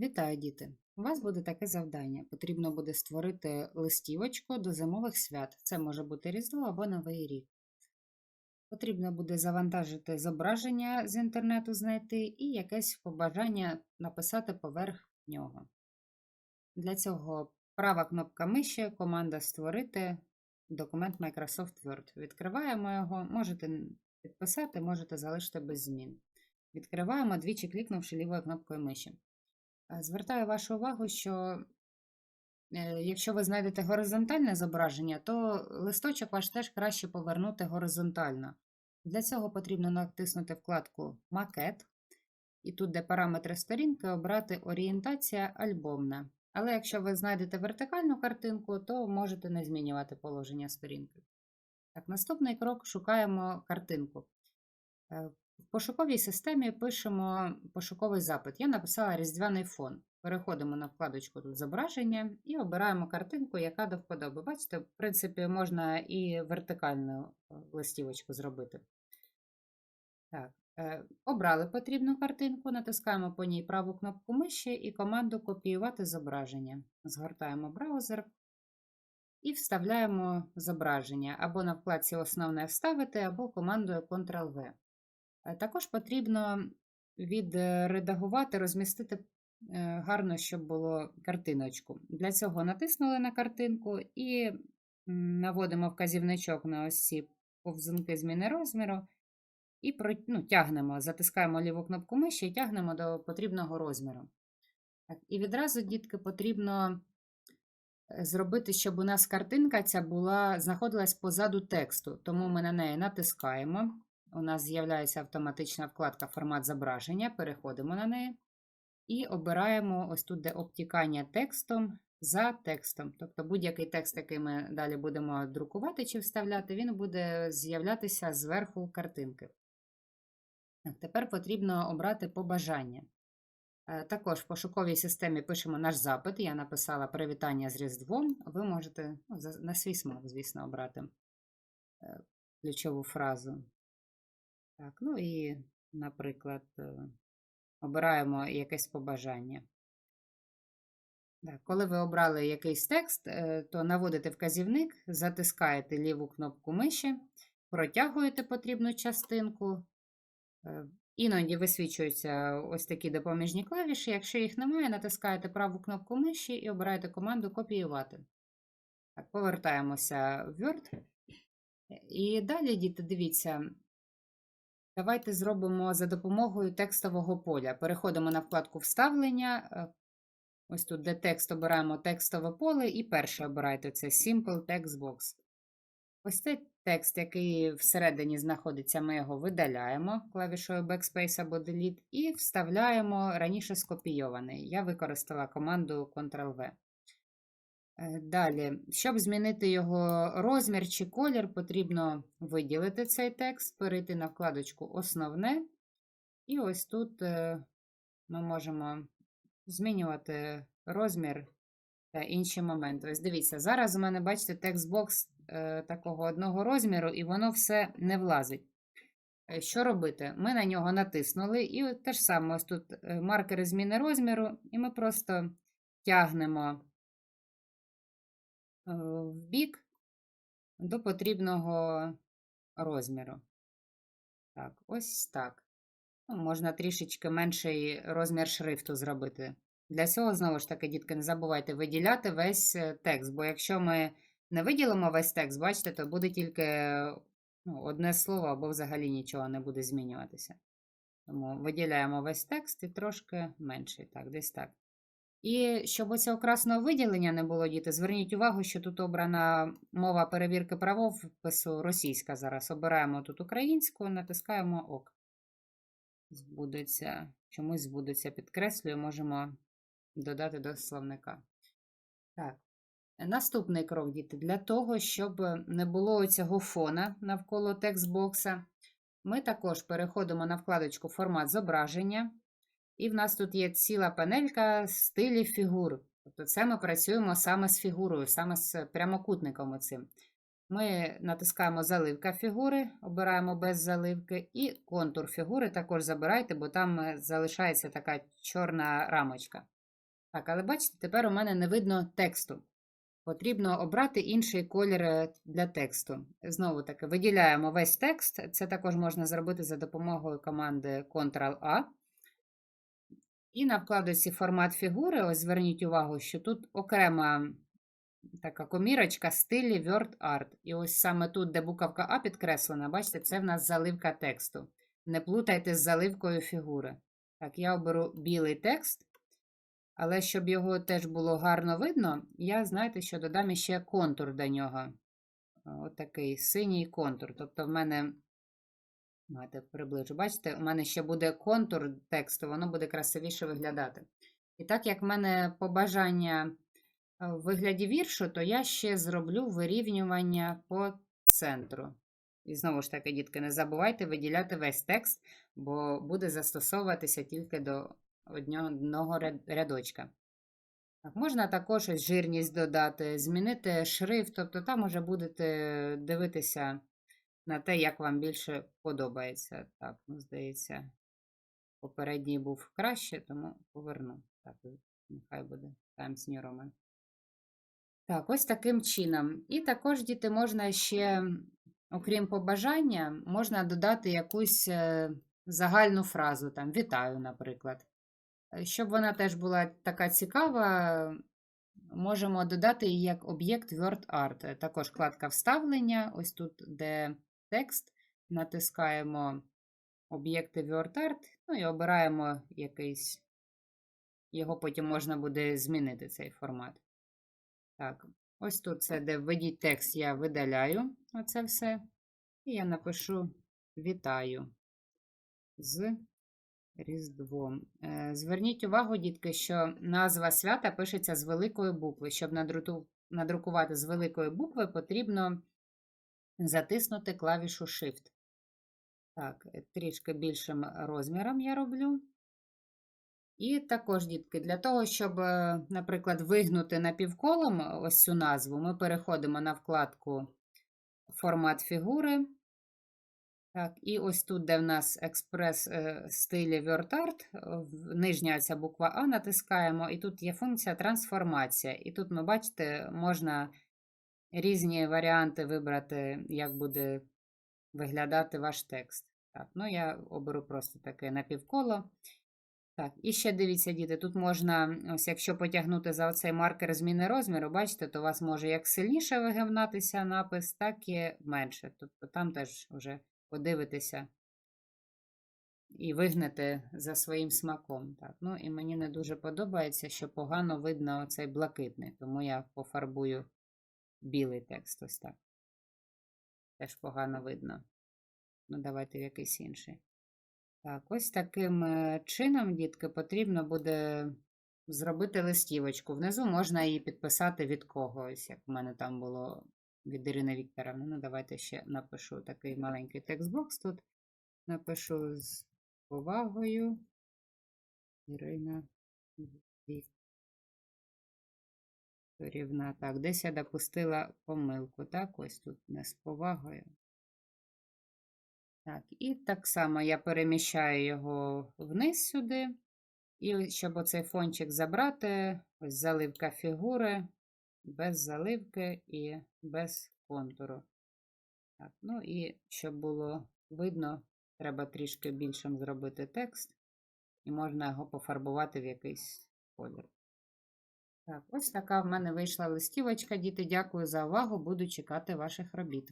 Вітаю, діти! У вас буде таке завдання. Потрібно буде створити листівочку до зимових свят. Це може бути Різдво або Новий рік. Потрібно буде завантажити зображення з інтернету знайти і якесь побажання написати поверх нього. Для цього права кнопка миші, команда Створити документ Microsoft Word. Відкриваємо його, можете підписати, можете залишити без змін. Відкриваємо двічі клікнувши лівою кнопкою миші. Е, Звертаю вашу увагу, що е, якщо ви знайдете горизонтальне зображення, то листочок ваш теж краще повернути горизонтально. Для цього потрібно натиснути вкладку Макет, і тут, де параметри сторінки, обрати орієнтація альбомна. Але якщо ви знайдете вертикальну картинку, то можете не змінювати положення сторінки. Так, наступний крок шукаємо картинку. Е, В пошуковій системі пишемо пошуковий запит. Я написала різдвяний фон. Переходимо на вкладочку тут зображення і обираємо картинку, яка до вподоби. Бачите, в принципі, можна і вертикальну е, листівочку зробити. Так, е, обрали потрібну картинку, натискаємо по ній праву кнопку миші і команду копіювати зображення. Згортаємо браузер і вставляємо зображення або на вкладці Основне вставити, або командою Ctrl-V. Е, Також потрібно відредагувати, розмістити е, гарно, щоб було картиночку. Для цього натиснули на картинку і наводимо вказівничок на ось повзунки зміни розміру і ну, тягнемо, затискаємо ліву кнопку миші і тягнемо до потрібного розміру. Так, і відразу, дітки, потрібно е, зробити, щоб у нас картинка ця була, знаходилась позаду тексту. Тому ми на неї натискаємо. У нас з'являється автоматична вкладка Формат зображення. Переходимо на неї і обираємо ось тут, де обтікання текстом за текстом. Тобто будь-який текст, який ми далі будемо друкувати чи вставляти, він буде з'являтися зверху картинки. Тепер потрібно обрати побажання. Е, Також в пошуковій системі пишемо наш запит. Я написала привітання з Різдвом. Ви можете ну, на свій смак, звісно, обрати е, ключову фразу. Так, ну і, наприклад, е, обираємо якесь побажання. Так, коли ви обрали якийсь текст, е, то наводите вказівник, затискаєте ліву кнопку миші, протягуєте потрібну частинку. Е, Іноді висвічуються ось такі допоміжні клавіші. Якщо їх немає, натискаєте праву кнопку миші і обираєте команду копіювати. Так, повертаємося в Word. І далі, діти, дивіться, давайте зробимо за допомогою текстового поля. Переходимо на вкладку Вставлення. е, Ось тут, де текст, обираємо текстове поле, і перше обирайте це Simple Text Box. Ось цей текст, який всередині знаходиться, ми його видаляємо клавішою Backspace або Delete і вставляємо раніше скопійований. Я використала команду Ctrl-V. Е, Далі, щоб змінити його розмір чи колір, потрібно виділити цей текст, перейти на вкладочку Основне. І ось тут е, ми можемо змінювати розмір та інші моменти. Ось дивіться, зараз у мене, бачите, текстбокс е, такого одного розміру, і воно все не влазить. Що робити? Ми на нього натиснули, і те ж саме, ось тут маркери зміни розміру, і ми просто тягнемо в бік до потрібного розміру. Так, ось так. Ну, можна трішечки менший розмір шрифту зробити. Для цього, знову ж таки, дітки, не забувайте виділяти весь е, текст, бо якщо ми не виділимо весь текст, бачите, то буде тільки ну, одне слово або взагалі нічого не буде змінюватися. Тому виділяємо весь текст і трошки менший, так, десь так. І щоб оцього красного виділення не було, діти, зверніть увагу, що тут обрана мова перевірки правопису російська зараз. Обираємо тут українську, натискаємо ОК. Збудеться, чомусь збудеться, підкреслюю, можемо додати до словника. Так. Наступний крок, діти, для того, щоб не було цього фона навколо текстбокса, ми також переходимо на вкладочку Формат зображення, і в нас тут є ціла панелька стилі фігур. Тобто це ми працюємо саме з фігурою, саме з прямокутником оцим. Ми натискаємо заливка фігури, обираємо без заливки, і контур фігури також забирайте, бо там е, залишається така чорна рамочка. Так, але бачите, тепер у мене не видно тексту. Потрібно обрати інший колір е, для тексту. Знову таки, виділяємо весь текст. Це також можна зробити за допомогою команди Ctrl-A. І на вкладочці формат фігури, ось зверніть увагу, що тут окрема така комірочка стилі Word Art. І ось саме тут, де буковка А підкреслена, бачите, це в нас заливка тексту. Не плутайте з заливкою фігури. Так, я оберу білий текст. Але щоб його теж було гарно видно, я, знаєте, що додам ще контур до нього. Отакий синій контур. Тобто, в мене, давайте приближу, бачите, у мене ще буде контур тексту, воно буде красивіше виглядати. І так як в мене побажання в вигляді віршу, то я ще зроблю вирівнювання по центру. І знову ж таки, дітки, не забувайте виділяти весь текст, бо буде застосовуватися тільки до одного рядочка. Так, Можна також жирність додати, змінити шрифт, тобто там уже будете дивитися на те, як вам більше подобається. Так, ну, здається, попередній був краще, тому поверну. Так, нехай буде Times New Roman. Так, ось таким чином. І також, діти, можна ще, окрім побажання, можна додати якусь е, загальну фразу, там, вітаю, наприклад. Е, Щоб вона теж була така цікава, можемо додати її як об'єкт WordArt. Е, Також вкладка вставлення, ось тут, де текст, натискаємо об'єкти WordArt, ну і обираємо якийсь, його потім можна буде змінити цей формат. Так, ось тут це, де введіть текст, я видаляю оце все. І я напишу вітаю з Різдвом. Е, Зверніть увагу, дітки, що назва свята пишеться з великої букви. Щоб надрукувати з великої букви, потрібно затиснути клавішу Shift. Так, е, трішки більшим розміром я роблю. І також, дітки, для того, щоб, е, наприклад, вигнути напівколом ось цю назву, ми переходимо на вкладку Формат фігури. Так, і ось тут, де в нас експрес е, стилі WordArt, нижня ця буква А натискаємо, і тут є функція трансформація. І тут, ми бачите, можна різні варіанти вибрати, як буде виглядати ваш текст. Так, ну я оберу просто таке напівколо. Так, і ще дивіться, діти, тут можна, ось якщо потягнути за оцей маркер зміни розміру, бачите, то у вас може як сильніше вигинатися напис, так і менше. Тобто там теж вже подивитися і вигнете за своїм смаком. Так, ну І мені не дуже подобається, що погано видно оцей блакитний, тому я пофарбую білий текст ось так. Теж погано видно. Ну, давайте в якийсь інший. Так, ось таким е, чином, дітки, потрібно буде зробити листівочку. Внизу можна її підписати від когось, як в мене там було від Ірини Вікторовни. Ну, давайте ще напишу такий маленький текстбокс тут. Напишу з повагою. Ірина Вікторівна. Так, десь я допустила помилку. Так, ось тут не з повагою. Так, і так само я переміщаю його вниз сюди. І щоб оцей фончик забрати, ось заливка фігури, без заливки і без контуру. Так, ну і щоб було видно, треба трішки більшим зробити текст, і можна його пофарбувати в якийсь колір. Так, ось така в мене вийшла листівочка. Діти, дякую за увагу. Буду чекати ваших робіт.